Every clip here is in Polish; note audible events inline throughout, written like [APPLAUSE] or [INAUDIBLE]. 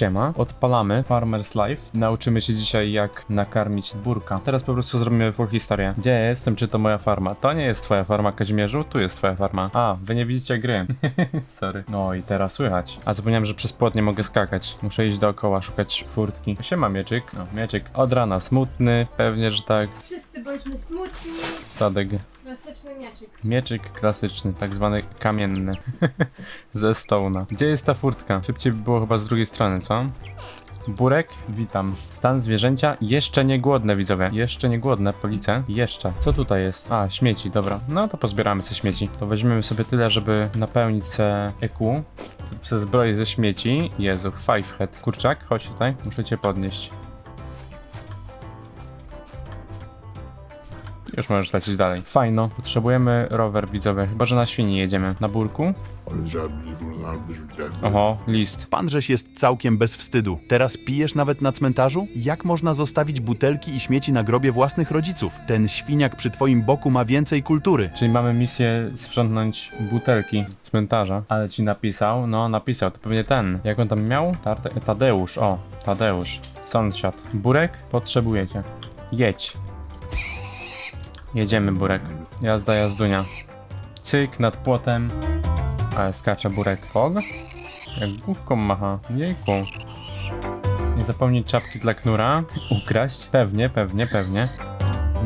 Siema, odpalamy Farmer's Life. Nauczymy się dzisiaj jak nakarmić burka. Teraz po prostu zrobimy full historię. Gdzie ja jestem, czy to moja farma? To nie jest twoja farma, Kazimierzu, tu jest twoja farma. A, wy nie widzicie gry. [LAUGHS] Sorry. No i teraz słychać. A zapomniałem, że przez płot nie mogę skakać. Muszę iść dookoła, szukać furtki. Siema, mieczyk. No, mieczyk od rana smutny, pewnie, że tak. Wszyscy bądźmy smutni. Sadek. Klasyczny mieczyk. Mieczyk klasyczny, tak zwany kamienny. [LAUGHS] Ze stołna. Gdzie jest ta furtka? Szybciej by było chyba z drugiej strony, co? Burek, witam. Stan zwierzęcia jeszcze nie głodne, widzowie. Jeszcze nie głodne, police. Jeszcze. Co tutaj jest? A, śmieci, dobra. No to pozbieramy se śmieci. To weźmiemy sobie tyle, żeby napełnić se EQ. Se zbroję ze śmieci. Jezu, five head. Kurczak, chodź tutaj. Muszę cię podnieść. Już możesz lecieć dalej. Fajno. Potrzebujemy rower, widzowie. Chyba, że na świni jedziemy. Na burku? Oho, list. Panżeś jest całkiem bez wstydu. Teraz pijesz nawet na cmentarzu? Jak można zostawić butelki i śmieci na grobie własnych rodziców? Ten świniak przy twoim boku ma więcej kultury. Czyli mamy misję sprzątnąć butelki z cmentarza. Ale ci napisał? No, napisał. To pewnie ten. Jak on tam miał? Tarte- Tadeusz. O, Tadeusz. Sąsiad. Burek? Potrzebujecie. Jedź. Jedziemy, Burek. Jazda, jazdunia. Cyk nad płotem. Ale skacze Burek. Fog? Jak główką macha. Jejku. Nie zapomnieć czapki dla knura. Ukraść. Pewnie, pewnie, pewnie.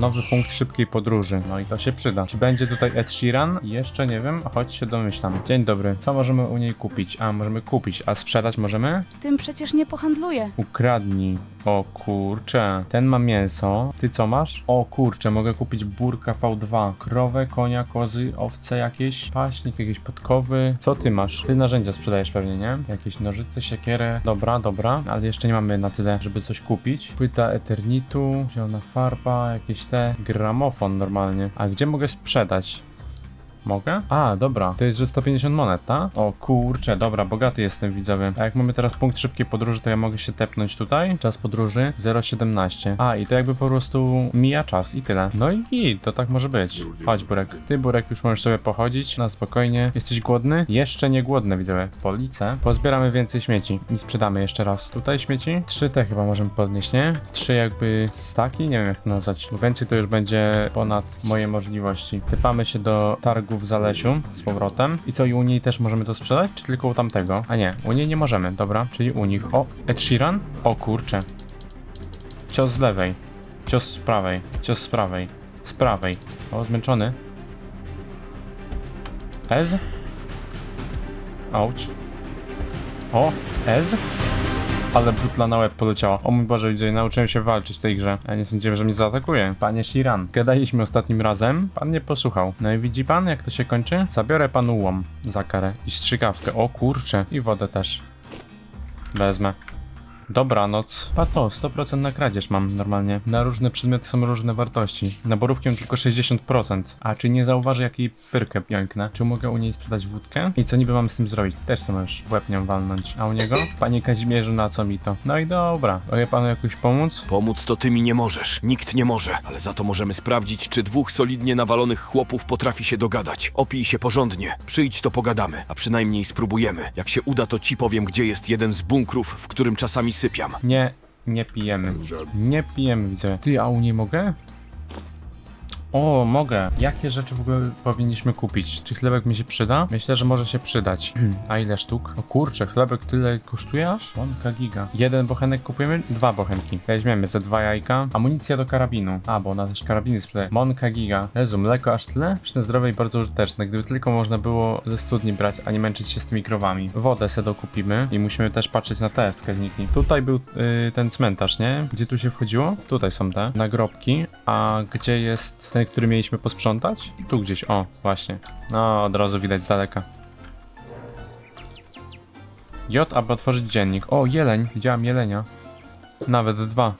Nowy punkt szybkiej podróży. No i to się przyda. Czy będzie tutaj Ed Sheeran? Jeszcze nie wiem, choć się domyślam. Dzień dobry. Co możemy u niej kupić? A, możemy kupić. A sprzedać możemy? Tym przecież nie pohandluję. Ukradnij. O kurcze. Ten ma mięso. Ty co masz? O kurcze, mogę kupić burka V2. Krowę, konia, kozy, owce jakieś. Paśnik, jakieś podkowy. Co ty masz? Ty narzędzia sprzedajesz pewnie, nie? Jakieś nożyce, siekierę. Dobra, dobra. Ale jeszcze nie mamy na tyle, żeby coś kupić. Płyta Eternitu, zielona farba, jakieś te. Gramofon normalnie. A gdzie mogę sprzedać? Mogę? A, dobra. To jest, że 150 monet, ta? O kurczę, dobra, bogaty jestem, widzowie. A jak mamy teraz punkt szybkiej podróży, to ja mogę się tepnąć tutaj. Czas podróży 0,17. A, i to jakby po prostu mija czas i tyle. No i, i to tak może być. Chodź, Burek. Ty, Burek, już możesz sobie pochodzić na spokojnie. Jesteś głodny? Jeszcze nie głodny, widzowie. Police. Pozbieramy więcej śmieci i sprzedamy jeszcze raz. Tutaj śmieci? Trzy te chyba możemy podnieść, nie? Trzy jakby staki? Nie wiem jak to nazwać. Więcej to już będzie ponad moje możliwości. Typamy się do targu w Zalesiu z powrotem. I co, i u niej też możemy to sprzedać? Czy tylko u tamtego? A nie, u niej nie możemy, dobra. Czyli u nich. O, Ed Sheeran? O kurczę. Cios z lewej. Cios z prawej. Cios z prawej. Z prawej. O, zmęczony. Ez? Auć. O, Ez? Ale butla na łeb poleciała. O mój Boże, widzę, nauczyłem się walczyć w tej grze. Ja nie sądziłem, że mnie zaatakuje. Panie Shiran, gadaliśmy ostatnim razem, pan nie posłuchał. No i widzi pan, jak to się kończy? Zabiorę panu łom za karę i strzykawkę. O kurczę, i wodę też. Wezmę. Dobranoc. Pato, 100% na kradzież mam normalnie. Na różne przedmioty są różne wartości. Na borówkę mam tylko 60%. A czy nie zauważy jakiej pyrkę piąknę? Czy mogę u niej sprzedać wódkę? I co niby mam z tym zrobić? Też sobie możesz w łeb nią walnąć. A u niego? Panie Kazimierzu, na co mi to? No i dobra. Mogę panu jakoś pomóc? Pomóc to ty mi nie możesz. Nikt nie może. Ale za to możemy sprawdzić, czy dwóch solidnie nawalonych chłopów potrafi się dogadać. Opij się porządnie. Przyjdź, to pogadamy. A przynajmniej spróbujemy. Jak się uda, to ci powiem, gdzie jest jeden z bunkrów, w którym czasami sypiam. Nie, nie pijemy. Nie pijemy, widzę. Ty, a u niej mogę? O, mogę. Jakie rzeczy w ogóle powinniśmy kupić? Czy chlebek mi się przyda? Myślę, że może się przydać. A ile sztuk? O kurczę, chlebek tyle kosztuje aż? Łonka giga. Jeden bochenek kupujemy? Dwa bochenki. Weźmiemy ze dwa jajka. Amunicja do karabinu. A, bo ona też karabiny sprzedaje. Monka giga. Jezu, mleko aż tyle? Pyszne, zdrowe i bardzo użyteczne. Gdyby tylko można było ze studni brać, a nie męczyć się z tymi krowami. Wodę se dokupimy i musimy też patrzeć na te wskaźniki. Tutaj był y, ten cmentarz, nie? Gdzie tu się wchodziło? Tutaj są te nagrobki. A gdzie jest ten, który mieliśmy posprzątać? Tu gdzieś, o, właśnie. No, od razu widać z daleka. J, aby otworzyć dziennik. O, jeleń. Widziałam jelenia. Nawet dwa.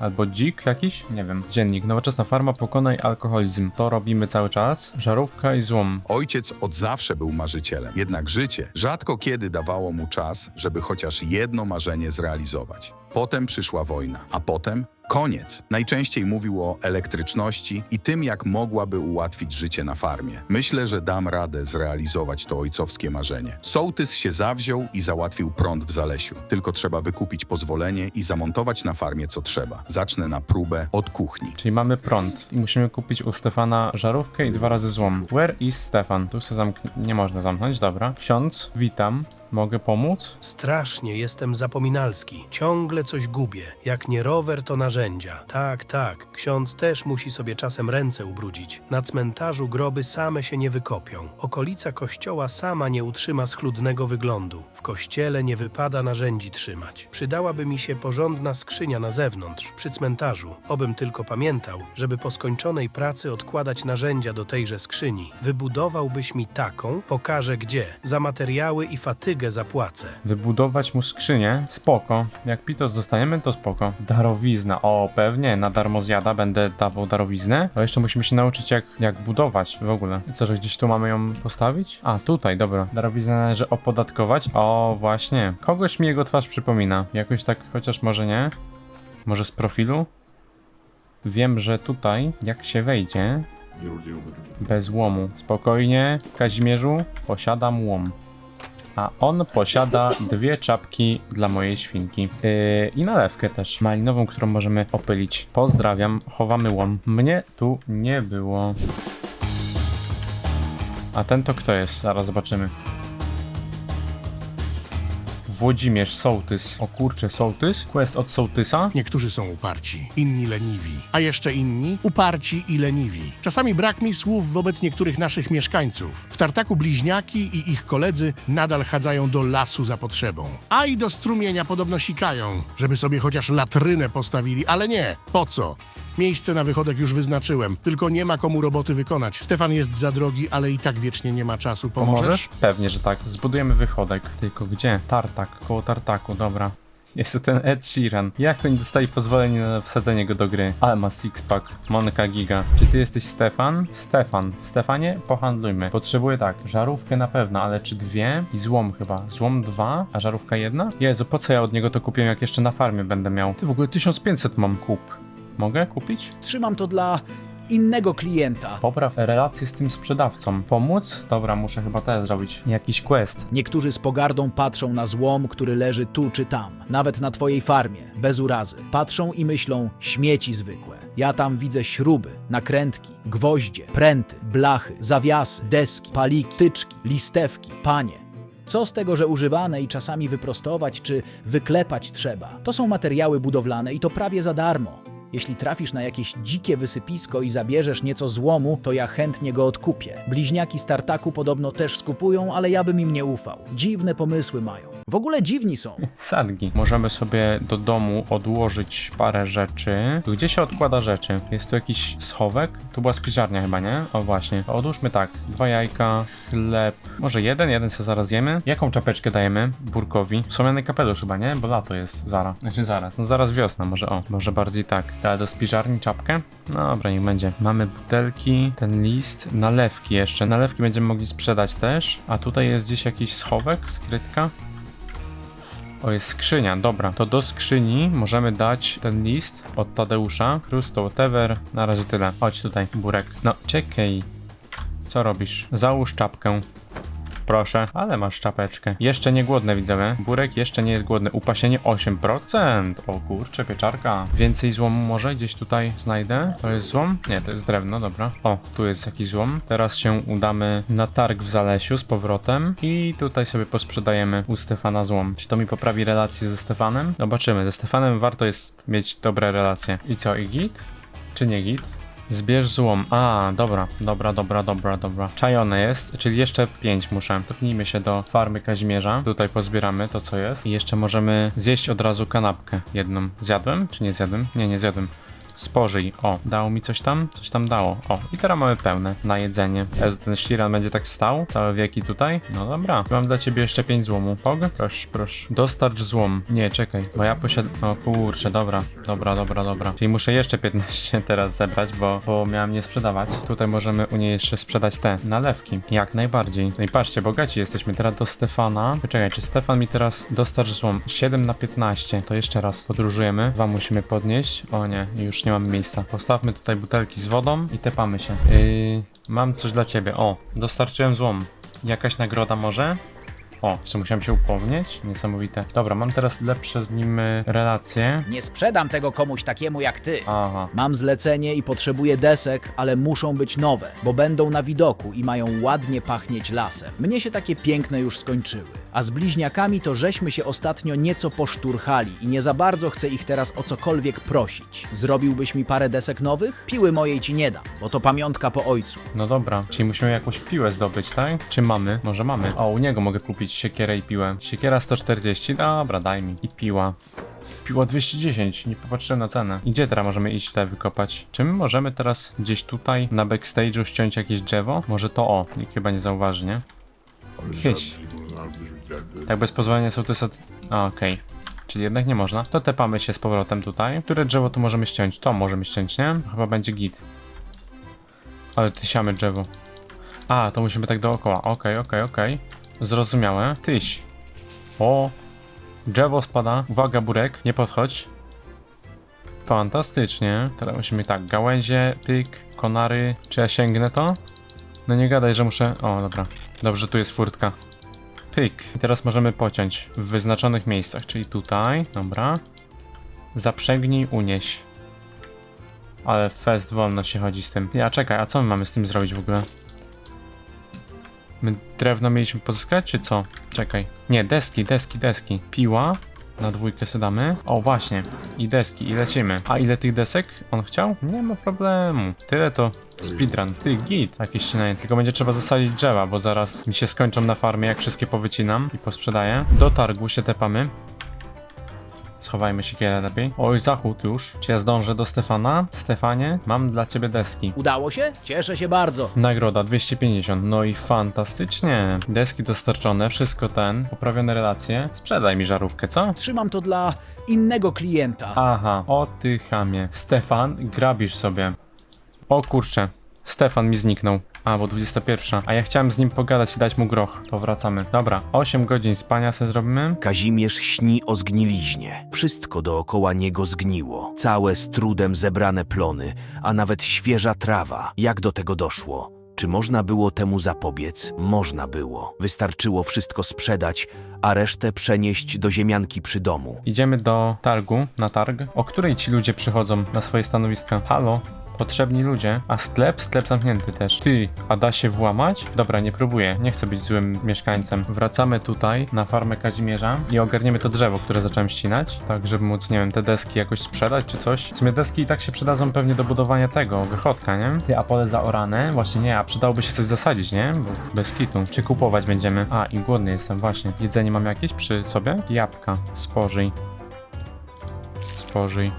Albo dzik jakiś? Nie wiem. Dziennik. Nowoczesna farma, pokonaj alkoholizm. To robimy cały czas. Żarówka i złom. Ojciec od zawsze był marzycielem, jednak życie rzadko kiedy dawało mu czas, żeby chociaż jedno marzenie zrealizować. Potem przyszła wojna, a potem Koniec. Najczęściej mówił o elektryczności i tym, jak mogłaby ułatwić życie na farmie. Myślę, że dam radę zrealizować to ojcowskie marzenie. Sołtys się zawziął i załatwił prąd w Zalesiu. Tylko trzeba wykupić pozwolenie i zamontować na farmie co trzeba. Zacznę na próbę od kuchni. Czyli mamy prąd i musimy kupić u Stefana żarówkę i dwa razy złom. Where is Stefan? Tu się zamknie... nie można zamknąć, dobra. Ksiądz, witam. Mogę pomóc? Strasznie jestem zapominalski. Ciągle coś gubię. Jak nie rower, to narzędzia. Tak, tak. Ksiądz też musi sobie czasem ręce ubrudzić. Na cmentarzu groby same się nie wykopią. Okolica kościoła sama nie utrzyma schludnego wyglądu. W kościele nie wypada narzędzi trzymać. Przydałaby mi się porządna skrzynia na zewnątrz, przy cmentarzu. Obym tylko pamiętał, żeby po skończonej pracy odkładać narzędzia do tejże skrzyni. Wybudowałbyś mi taką, pokażę gdzie. Za materiały i fatygę zapłacę. Wybudować mu skrzynię? Spoko. Jak Pitos dostaniemy, to spoko. Darowizna. O, pewnie. Na darmo zjada będę dawał darowiznę. A jeszcze musimy się nauczyć, jak, jak budować w ogóle. Co, że gdzieś tu mamy ją postawić? A, tutaj, dobra. Darowiznę należy opodatkować. O, właśnie. Kogoś mi jego twarz przypomina. Jakoś tak, chociaż może nie. Może z profilu? Wiem, że tutaj, jak się wejdzie, bez łomu. Spokojnie, Kazimierzu, posiadam łom. A on posiada dwie czapki dla mojej świnki. Yy, I nalewkę też malinową, którą możemy opylić. Pozdrawiam, chowamy łom. Mnie tu nie było. A ten to kto jest? Zaraz zobaczymy. Włodzimierz Sołtys. O kurczę, Sołtys? Quest od Sołtysa? Niektórzy są uparci, inni leniwi, a jeszcze inni uparci i leniwi. Czasami brak mi słów wobec niektórych naszych mieszkańców. W tartaku bliźniaki i ich koledzy nadal chadzają do lasu za potrzebą. A i do strumienia podobno sikają, żeby sobie chociaż latrynę postawili, ale nie. Po co? Miejsce na wychodek już wyznaczyłem, tylko nie ma komu roboty wykonać. Stefan jest za drogi, ale i tak wiecznie nie ma czasu. Pomożesz? Pewnie, że tak. Zbudujemy wychodek. Tylko gdzie? Tartak, koło tartaku, dobra. Jest to ten Ed Sheeran. Jak oni dostali pozwolenie na wsadzenie go do gry? Ale ma sixpack. Monka giga. Czy ty jesteś Stefan? Stefan. Stefanie, pohandlujmy. Potrzebuję tak, żarówkę na pewno, ale czy dwie? I złom chyba. Złom dwa, a żarówka jedna? Jezu, po co ja od niego to kupiłem, jak jeszcze na farmie będę miał? Ty w ogóle 1500 mam kup. Mogę kupić? Trzymam to dla innego klienta. Popraw relacje z tym sprzedawcą. Pomóc? Dobra, muszę chyba też zrobić jakiś quest. Niektórzy z pogardą patrzą na złom, który leży tu czy tam, nawet na twojej farmie, bez urazy. Patrzą i myślą śmieci zwykłe. Ja tam widzę śruby, nakrętki, gwoździe, pręty, blachy, zawiasy, deski, paliki, tyczki, listewki, panie. Co z tego, że używane i czasami wyprostować czy wyklepać trzeba? To są materiały budowlane i to prawie za darmo. Jeśli trafisz na jakieś dzikie wysypisko i zabierzesz nieco złomu, to ja chętnie go odkupię. Bliźniaki z tartaku podobno też skupują, ale ja bym im nie ufał. Dziwne pomysły mają. W ogóle dziwni są. Sadgi. Możemy sobie do domu odłożyć parę rzeczy. Tu gdzie się odkłada rzeczy? Jest tu jakiś schowek? Tu była spiżarnia chyba, nie? O właśnie. Odłóżmy tak. Dwa jajka, chleb. Może jeden? Jeden sobie zaraz zjemy. Jaką czapeczkę dajemy burkowi? Słomiany kapelusz chyba, nie? Bo lato jest. Zara. Znaczy zaraz. No zaraz wiosna. Może o. Może bardziej tak. Ale do spiżarni czapkę? No dobra, niech będzie. Mamy butelki, ten list, nalewki jeszcze. Nalewki będziemy mogli sprzedać też. A tutaj jest gdzieś jakiś schowek, skrytka. O, jest skrzynia, dobra. To do skrzyni możemy dać ten list od Tadeusza. Krusto, whatever. Na razie tyle. Chodź tutaj, Burek. No, czekaj. Co robisz? Załóż czapkę. Proszę, ale masz czapeczkę. Jeszcze nie głodne widzowie. Burek jeszcze nie jest głodny. Upasienie 8%. O kurczę, pieczarka. Więcej złomu może gdzieś tutaj znajdę. To jest złom? Nie, to jest drewno, dobra. O, tu jest jakiś złom. Teraz się udamy na targ w Zalesiu z powrotem. I tutaj sobie posprzedajemy u Stefana złom. Czy to mi poprawi relacje ze Stefanem? Zobaczymy. Ze Stefanem warto jest mieć dobre relacje. I co, i git? Czy nie git? Zbierz złom. A, dobra, dobra, dobra, dobra, dobra. Czajone jest, czyli jeszcze 5 muszę. Cofnijmy się do farmy Kazimierza. Tutaj pozbieramy to, co jest. I jeszcze możemy zjeść od razu kanapkę jedną. Zjadłem, czy nie zjadłem? Nie, nie zjadłem. Spożyj. O, dało mi coś tam? Coś tam dało. O, i teraz mamy pełne na jedzenie. Jezu, ten Shiran będzie tak stał całe wieki tutaj? No dobra. Mam dla ciebie jeszcze 5 złomu. Pog? Proszę, proszę. Dostarcz złom. Nie, czekaj, bo ja posiadam... O kurczę, dobra. Dobra, dobra, dobra. Czyli muszę jeszcze 15 [LAUGHS] teraz zebrać, bo, bo miałem nie sprzedawać. Tutaj możemy u niej jeszcze sprzedać te nalewki. Jak najbardziej. No i patrzcie, bogaci jesteśmy. Teraz do Stefana. Czekaj, czy Stefan mi teraz dostarcz złom? 7 na 15. To jeszcze raz podróżujemy. Dwa musimy podnieść. O nie, już nie mamy miejsca. Postawmy tutaj butelki z wodą i tepamy się. Yy, mam coś dla ciebie. O, dostarczyłem złom. Jakaś nagroda może? O, jeszcze musiałem się upomnieć? Niesamowite. Dobra, mam teraz lepsze z nim y, relacje. Nie sprzedam tego komuś takiemu jak ty. Aha. Mam zlecenie i potrzebuję desek, ale muszą być nowe, bo będą na widoku i mają ładnie pachnieć lasem. Mnie się takie piękne już skończyły. A z bliźniakami to żeśmy się ostatnio nieco poszturchali i nie za bardzo chcę ich teraz o cokolwiek prosić. Zrobiłbyś mi parę desek nowych? Piły mojej ci nie dam, bo to pamiątka po ojcu. No dobra, czyli musimy jakąś piłę zdobyć, tak? Czy mamy? Może mamy. O, u niego mogę kupić siekierę i piłę. Siekiera 140, dobra, daj mi. I piła. Piła 210, nie popatrzyłem na cenę. I gdzie teraz możemy iść te wykopać? Czy my możemy teraz gdzieś tutaj na backstage'u ściąć jakieś drzewo? Może to o, nikt chyba nie zauważy, nie? Chyś. Tak bez pozwolenia sołtysa... A, okej. Czyli jednak nie można. To tepamy się z powrotem tutaj. Które drzewo tu możemy ściąć? To możemy ściąć, nie? Chyba będzie git. Ale tysiamy drzewo. A, to musimy tak dookoła. Okej, okej, okej. Zrozumiałe. Tyś. O, drzewo spada. Uwaga, burek, nie podchodź. Fantastycznie. Teraz musimy tak, gałęzie, pyk, konary. Czy ja sięgnę to? No nie gadaj, że muszę... O, dobra. Dobrze, tu jest furtka. Pyk. I teraz możemy pociąć w wyznaczonych miejscach, czyli tutaj. Dobra. Zaprzęgnij, unieś. Ale fest wolno się chodzi z tym. Ja czekaj, a co my mamy z tym zrobić w ogóle? My drewno mieliśmy pozyskać, czy co? Czekaj. Nie, deski, deski, deski. Piła. Na dwójkę sedamy. O, właśnie. I deski, i lecimy. A ile tych desek on chciał? Nie ma problemu. Tyle to speedrun. Ty, git. Jakieś ścinanie. Tylko będzie trzeba zasadzić drzewa, bo zaraz mi się skończą na farmie, jak wszystkie powycinam i posprzedaję. Do targu się tepamy. Schowajmy się kiele lepiej. Oj, zachód już. Czy ja zdążę do Stefana? Stefanie, mam dla ciebie deski. Udało się? Cieszę się bardzo. Nagroda 250. No i fantastycznie. Deski dostarczone, wszystko ten, poprawione relacje. Sprzedaj mi żarówkę, co? Trzymam to dla innego klienta. Aha, o ty chamie. Stefan, grabisz sobie. O kurczę, Stefan mi zniknął. A, bo 21. A ja chciałem z nim pogadać i dać mu groch. To wracamy. Dobra, 8 godzin spania sobie zrobimy. Kazimierz śni o zgniliźnie. Wszystko dookoła niego zgniło. Całe z trudem zebrane plony, a nawet świeża trawa. Jak do tego doszło? Czy można było temu zapobiec? Można było. Wystarczyło wszystko sprzedać, a resztę przenieść do ziemianki przy domu. Idziemy do targu, na targ. O której ci ludzie przychodzą na swoje stanowiska? Halo? Potrzebni ludzie. A sklep? Sklep zamknięty też. Ty, a da się włamać? Dobra, nie próbuję. Nie chcę być złym mieszkańcem. Wracamy tutaj na farmę Kazimierza i ogarniemy to drzewo, które zacząłem ścinać. Tak, żeby móc, nie wiem, te deski jakoś sprzedać czy coś. W sumie deski i tak się przydadzą pewnie do budowania tego, wychodka, nie? Ty, a pole zaorane? Właśnie nie, a przydałoby się coś zasadzić, nie? Bo bez kitu. Czy kupować będziemy? A, i głodny jestem, właśnie. Jedzenie mam jakieś przy sobie? Jabłka. Spożyj. Spożyj.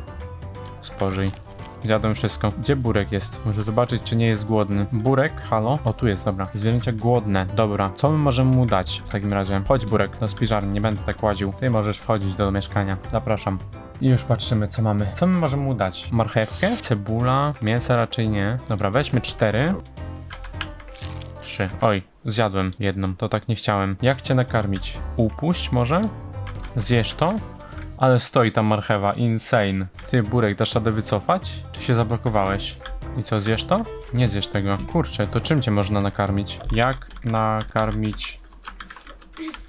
Spożyj. Zjadłem wszystko. Gdzie Burek jest? Muszę zobaczyć, czy nie jest głodny. Burek, halo? O, tu jest, dobra. Zwierzęcia głodne. Dobra. Co my możemy mu dać w takim razie? Chodź, Burek, do spiżarni, nie będę tak łaził. Ty możesz wchodzić do mieszkania. Zapraszam. I już patrzymy, co mamy. Co my możemy mu dać? Marchewkę? Cebula? Mięsa raczej nie. Dobra, weźmy cztery. Trzy. Oj, zjadłem jedną, to tak nie chciałem. Jak cię nakarmić? Upuść może? Zjesz to? Ale stoi tam marchewa, insane. Ty, Burek, dasz radę wycofać? Czy się zablokowałeś? I co, zjesz to? Nie zjesz tego. Kurczę, to czym cię można nakarmić? Jak nakarmić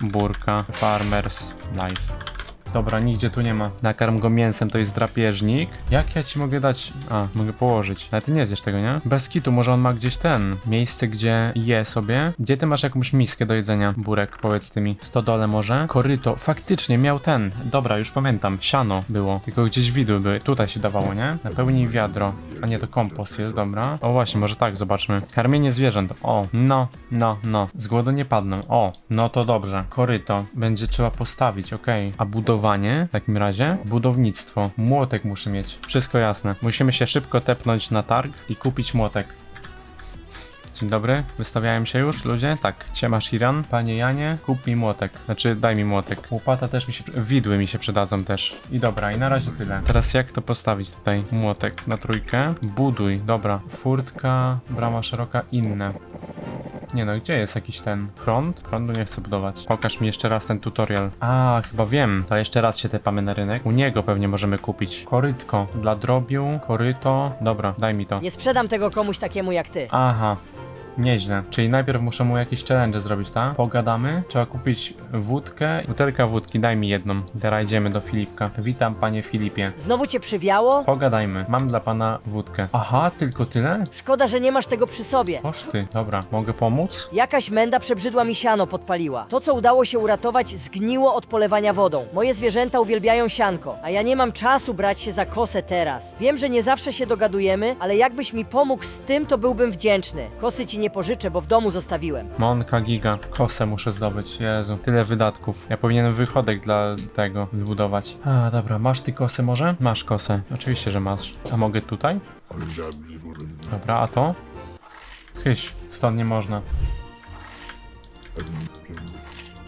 Burka Farmers Life? Dobra, nigdzie tu nie ma. Nakarm go mięsem, to jest drapieżnik. Jak ja ci mogę dać? A, mogę położyć. Ale ty nie zjesz tego, nie? Bez kitu, może on ma gdzieś ten. Miejsce, gdzie je sobie. Gdzie ty masz jakąś miskę do jedzenia? Burek, powiedz ty mi. Stodole może? Koryto. Faktycznie, miał ten. Dobra, już pamiętam. Siano było. Tylko gdzieś widły były. Tutaj się dawało, nie? Napełnij wiadro. A nie, to kompost jest, dobra. O właśnie, może tak, zobaczmy. Karmienie zwierząt. O, no, no, no. Z głodu nie padną. O, no to dobrze. Koryto. Będzie trzeba postawić, okej. A budowanie w takim razie. Budownictwo. Młotek muszę mieć. Wszystko jasne. Musimy się szybko tepnąć na targ i kupić młotek. Dzień dobry, wystawiałem się już ludzie? Tak, siema Shiran. Panie Janie, kup mi młotek. Znaczy, daj mi młotek. Łopata też mi się, widły mi się przydadzą też. I dobra, i na razie tyle. Teraz jak to postawić tutaj? Młotek na trójkę. Buduj, dobra. Furtka, brama szeroka, inne. Nie no, gdzie jest jakiś ten prąd? Prądu nie chcę budować. Pokaż mi jeszcze raz ten tutorial. A, chyba wiem. To jeszcze raz się tepamy na rynek. U niego pewnie możemy kupić. Korytko dla drobiu, koryto. Dobra, daj mi to. Nie sprzedam tego komuś takiemu jak ty. Aha. Nieźle. Czyli najpierw muszę mu jakieś challenge zrobić, tak? Pogadamy. Trzeba kupić wódkę. Butelka wódki, daj mi jedną. Teraz idziemy do Filipka. Witam, panie Filipie. Znowu cię przywiało? Pogadajmy. Mam dla pana wódkę. Aha, tylko tyle? Szkoda, że nie masz tego przy sobie. Koszty. Dobra, mogę pomóc? Jakaś menda przebrzydła mi siano podpaliła. To, co udało się uratować, zgniło od polewania wodą. Moje zwierzęta uwielbiają sianko, a ja nie mam czasu brać się za kosę teraz. Wiem, że nie zawsze się dogadujemy, ale jakbyś mi pomógł z tym, to byłbym wdzięczny. Kosy ci nie pożyczę, bo w domu zostawiłem. Monka giga. Kosę muszę zdobyć. Jezu. Tyle wydatków. Ja powinienem wychodek dla tego wybudować. A, dobra. Masz ty kosę może? Masz kosę. Oczywiście, że masz. A mogę tutaj? Dobra, a to? Chyś. Stąd nie można.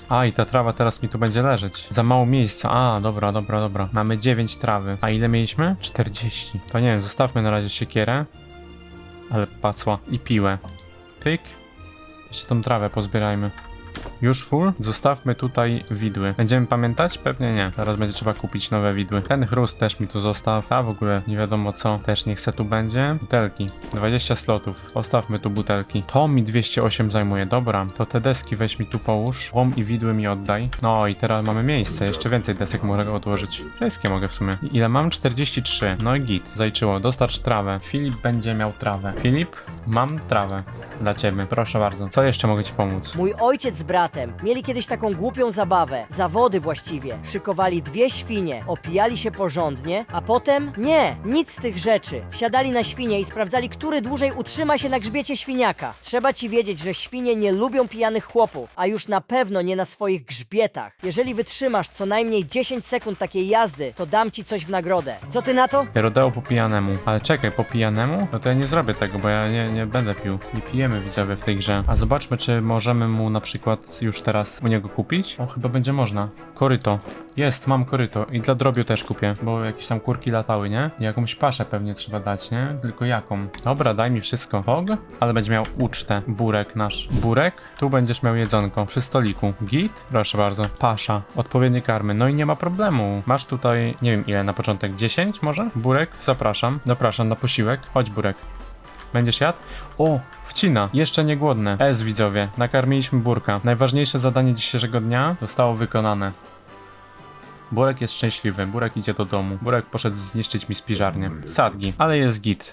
A, i ta trawa teraz mi tu będzie leżeć. Za mało miejsca. A, dobra, dobra, dobra. Mamy 9 trawy. A ile mieliśmy? 40. To nie wiem, zostawmy na razie siekierę. Ale pacła. I piłę. Pyk. Jeszcze tą trawę pozbierajmy. Już full? Zostawmy tutaj widły. Będziemy pamiętać? Pewnie nie. Teraz będzie trzeba kupić nowe widły. Ten chrust też mi tu zostaw. A w ogóle nie wiadomo co. Też niech se tu będzie. Butelki. 20 slotów. Postawmy tu butelki. To mi 208 zajmuje. Dobra. To te deski weź mi tu połóż. Łom i widły mi oddaj. No i teraz mamy miejsce. Jeszcze więcej desek mogę odłożyć. Wszystkie mogę w sumie. Ile mam? 43. No i git. Zajczyło. Dostarcz trawę. Filip będzie miał trawę. Filip, mam trawę. Dla ciebie. Proszę bardzo. Co jeszcze mogę ci pomóc? Mój ojciec bratem mieli kiedyś taką głupią zabawę, zawody właściwie. Szykowali dwie świnie, opijali się porządnie, a potem nie, nic z tych rzeczy. Wsiadali na świnie i sprawdzali, który dłużej utrzyma się na grzbiecie świniaka. Trzeba ci wiedzieć, że świnie nie lubią pijanych chłopów, a już na pewno nie na swoich grzbietach. Jeżeli wytrzymasz co najmniej 10 sekund takiej jazdy, to dam ci coś w nagrodę. Co ty na to? Rodeo po pijanemu. Ale czekaj, po pijanemu? No to ja nie zrobię tego, bo ja nie, nie będę pił. Nie pijemy widzowie w tej grze. A zobaczmy, czy możemy mu na przykład już teraz u niego kupić? O, chyba będzie można. Koryto. Jest, mam koryto. I dla drobiu też kupię, bo jakieś tam kurki latały, nie? Jakąś paszę pewnie trzeba dać, nie? Tylko jaką? Dobra, daj mi wszystko. Hog? Ale będzie miał ucztę. Burek nasz. Burek? Tu będziesz miał jedzonko. Przy stoliku. Git? Proszę bardzo. Pasza. Odpowiednie karmy. No i nie ma problemu. Masz tutaj, nie wiem ile na początek, 10 może? Burek? Zapraszam. Zapraszam na posiłek. Chodź, Burek. Będziesz jadł? O, wcina. Jeszcze nie głodne. S widzowie. Nakarmiliśmy burka. Najważniejsze zadanie dzisiejszego dnia zostało wykonane. Burek jest szczęśliwy. Burek idzie do domu. Burek poszedł zniszczyć mi spiżarnię. Sadgi. Ale jest git.